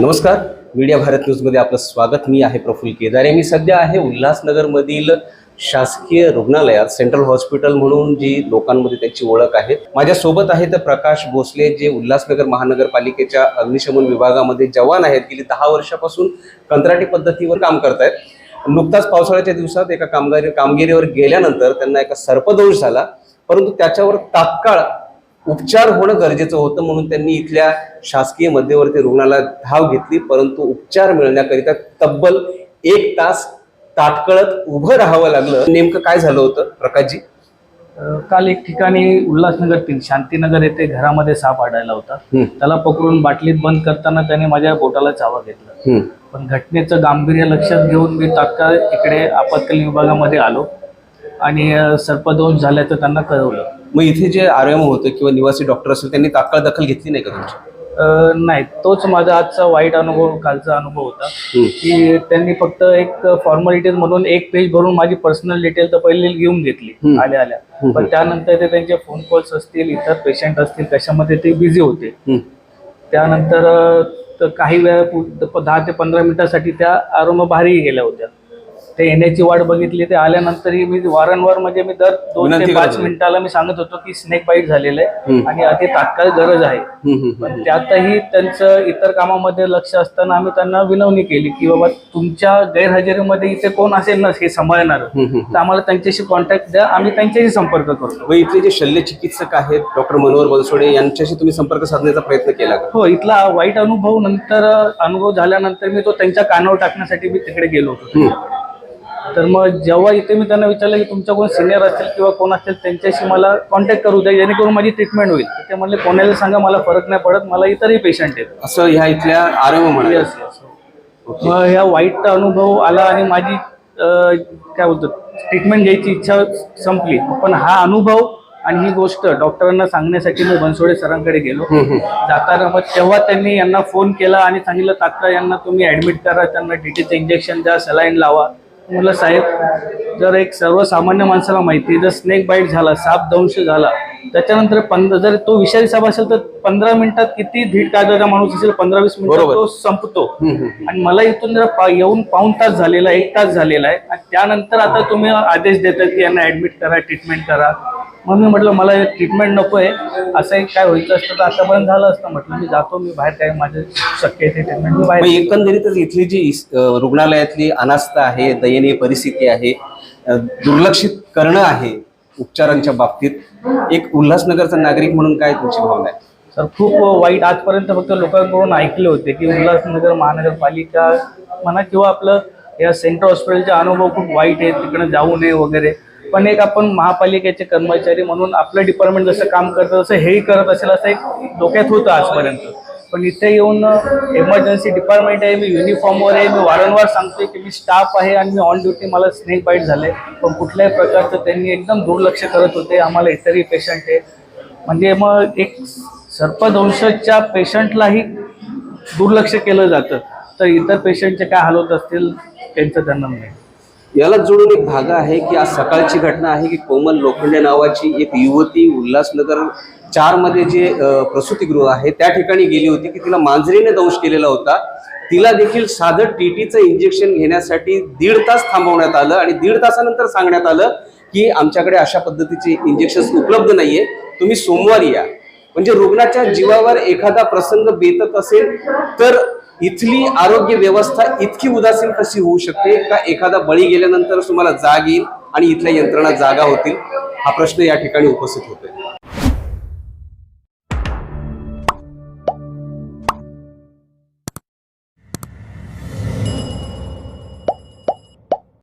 नमस्कार. मीडिया भारत न्यूजमध्ये आपलं स्वागत. मी आहे प्रफुल्ल केदारे. मी सध्या आहे उल्हासनगरमधील शासकीय रुग्णालयात सेंट्रल हॉस्पिटल म्हणून जी लोकांमध्ये त्याची ओळख आहे. माझ्यासोबत आहे तर प्रकाश भोसले जे उल्हासनगर महानगरपालिकेच्या अग्निशमन विभागामध्ये जवान आहेत. गेली दहा वर्षापासून कंत्राटी पद्धतीवर काम करतायत. नुकताच पावसाळ्याच्या दिवसात एका कामगारी कामगिरीवर गेल्यानंतर त्यांना एका सर्पदोष झाला. परंतु त्याच्यावर तात्काळ उपचार होणं गरजेचं होतं म्हणून त्यांनी इथल्या शासकीय मध्यवर्ती रुग्णालयात धाव घेतली परंतु उपचार मिळण्याकरिता तब्बल एक तास ताटकळत उभं राहावं लागलं. नेमकं काय झालं होतं प्रकाशजी? काल एक ठिकाणी उल्हासनगरतील शांतीनगर येथे घरामध्ये साप आढळला होता. त्याला पकडून बाटलीत बंद करताना त्याने माझ्या बोटाला चावा घेतला. पण घटनेचं गांभीर्य लक्षात घेऊन मी तात्काळ इकडे आपत्कालीन विभागामध्ये आलो आणि सर्पदोष झाल्याचं त्यांना कळवलं. मग इथे जे आरएम होतं किंवा निवासी डॉक्टर असेल त्यांनी तात्काळ दखल घेतली नाही का तुमची? नाही. तोच माझा आजचा वाईट अनुभव कालचा अनुभव होता. की त्यांनी फक्त एक फॉर्मॅलिटीज म्हणून एक पेज भरून माझी पर्सनल डिटेल तर पहिले घेऊन घेतली. आल्या आल्या. पण त्यानंतर ते त्यांचे फोन कॉल्स असतील इतर पेशंट असतील कशामध्ये ते बिझी होते. त्यानंतर काही वेळा दहा ते पंधरा मिनिटासाठी त्या आरोम बाहेरही गेल्या होत्या. ते येण्याची वाट बघितली ते आल्यानंतरही मी वारंवार म्हणजे मी दर दोन विनंती ते करत पाच होते. मिनिटाला मी सांगत होतो की स्नेक बाईट झालेलं आहे हम्म. आणि अति तात्काळ गरज आहे हम्म, हम्म, पण हम्म. त्यातही त्यांचं इतर कामामध्ये लक्ष असताना आम्ही त्यांना विनवणी केली की बाबा तुमच्या गैरहजेरीमध्ये इथे कोण असेल ना हे सांभाळणार हम्म, हम्म. तर आम्हाला त्यांच्याशी कॉन्टॅक्ट द्या आम्ही त्यांच्याशी संपर्क करतो मग इथले जे शल्य चिकित्सक आहेत डॉक्टर मनोहर बनसोडे यांच्याशी तुम्ही संपर्क साधण्याचा प्रयत्न केला का हो इथला वाईट अनुभव नंतर अनुभव झाल्यानंतर मी तो त्यांच्या कानावर टाकण्यासाठी मी तिकडे गेलो होतो हम्म. तर मग जेव्हा इथे मी त्यांना विचारलं की तुमच्या कोण सिनियर असतील किंवा कोण असतील त्यांच्याशी मला कॉन्टॅक्ट करू द्या जेणेकरून माझी ट्रीटमेंट होईल. ते म्हणले कोणाला सांगा मला फरक नाही पडत मला इतरही पेशंट आहेत. असं ह्या इथल्या म्हणा Yes, yes. मग ह्या वाईट अनुभव आला आणि माझी काय बोलतो ट्रीटमेंट घ्यायची इच्छा संपली. पण हा अनुभव आणि ही गोष्ट डॉक्टरांना सांगण्यासाठी मी बनसोडे सरांकडे गेलो. जाताना मग तेव्हा त्यांनी यांना फोन केला आणि सांगितलं तात्काळ यांना तुम्ही ऍडमिट करा त्यांना टीटीचं इंजेक्शन द्या सलाईन लावा. म्हटलं साहेब जर एक सर्वसामान्य माणसाला माहिती जर स्नेक बाईट झाला साप दंश झाला त्याच्यानंतर पंधरा जर तो विषारी साप असेल तर पंधरा मिनिटात किती धीट कायद्याचा माणूस असेल पंधरा वीस मिनिटात बरोबर. तो संपतो. आणि मला इथून जरा पा- येऊन पाऊन तास झालेला आहे, एक तास झालेला आहे आणि त्यानंतर आता तुम्ही आदेश देता की यांना ऍडमिट करा ट्रीटमेंट करा मग मी म्हटलं मला ट्रीटमेंट नको आहे असं एक काय व्हायचं असतं तर आतापर्यंत झालं असतं. म्हटलं मी जातो मी बाहेर काय माझं शक्य आहे ते ट्रीटमेंट मी मग बाहेर एकंदरीतच इथली जी इस- अ, रुग्णालयातली अनास्था आहे दयनीय परिस्थिती आहे अ, दुर्लक्षित करणं आहे उपचारांच्या बाबतीत एक उल्हासनगरचा नागरिक म्हणून काय तुमची भावना आहे? तर खूप वाईट आजपर्यंत फक्त लोकांकडून ऐकले होते की उल्हासनगर महानगरपालिका म्हणा किंवा आपलं या सेंट्रल हॉस्पिटलचे अनुभव खूप वाईट आहे तिकडे जाऊ नये वगैरे. पण एक आपण महापालिकेचे कर्मचारी म्हणून आपलं डिपार्टमेंट जसं काम करतं तसं हेही करत असेल असं एक डोक्यात होतं आजपर्यंत. पण इथे येऊन एमर्जन्सी डिपार्टमेंट आहे मी युनिफॉर्मवर आहे मी वारंवार सांगतोय की मी स्टाफ आहे आणि मी ऑन ड्युटी मला स्नेक बाईट झाले पण कुठल्याही प्रकारचं त्यांनी एकदम दुर्लक्ष करत होते आम्हाला इतरही पेशंट आहे. म्हणजे मग एक सर्पदंशच्या पेशंटलाही दुर्लक्ष केलं जातं. तर इतर पेशंटचे काय हालत असतील त्यांचं त्यांना नाही याला जोडून एक भाग आहे की आज सकाळची घटना आहे की कोमल लोखंडे नावाची एक युवती उल्हासनगर चारमध्ये जे प्रसूतीगृह आहे त्या ठिकाणी गेली होती की तिला मांजरीने दंश केलेला होता. तिला देखील साधं टीटीचं इंजेक्शन घेण्यासाठी दीड तास थांबवण्यात आलं आणि दीड तासानंतर सांगण्यात आलं की आमच्याकडे अशा पद्धतीचे इंजेक्शन उपलब्ध नाहीये. तुम्ही सोमवारी या. म्हणजे रुग्णाच्या जीवावर एखादा प्रसंग बेतत असेल तर इथली आरोग्य व्यवस्था इतकी उदासीन कशी होऊ शकते? का एखादा बळी गेल्यानंतर तुम्हाला जाग येईल आणि इथल्या यंत्रणा जागा होतील? हा प्रश्न या ठिकाणी उपस्थित होतोय.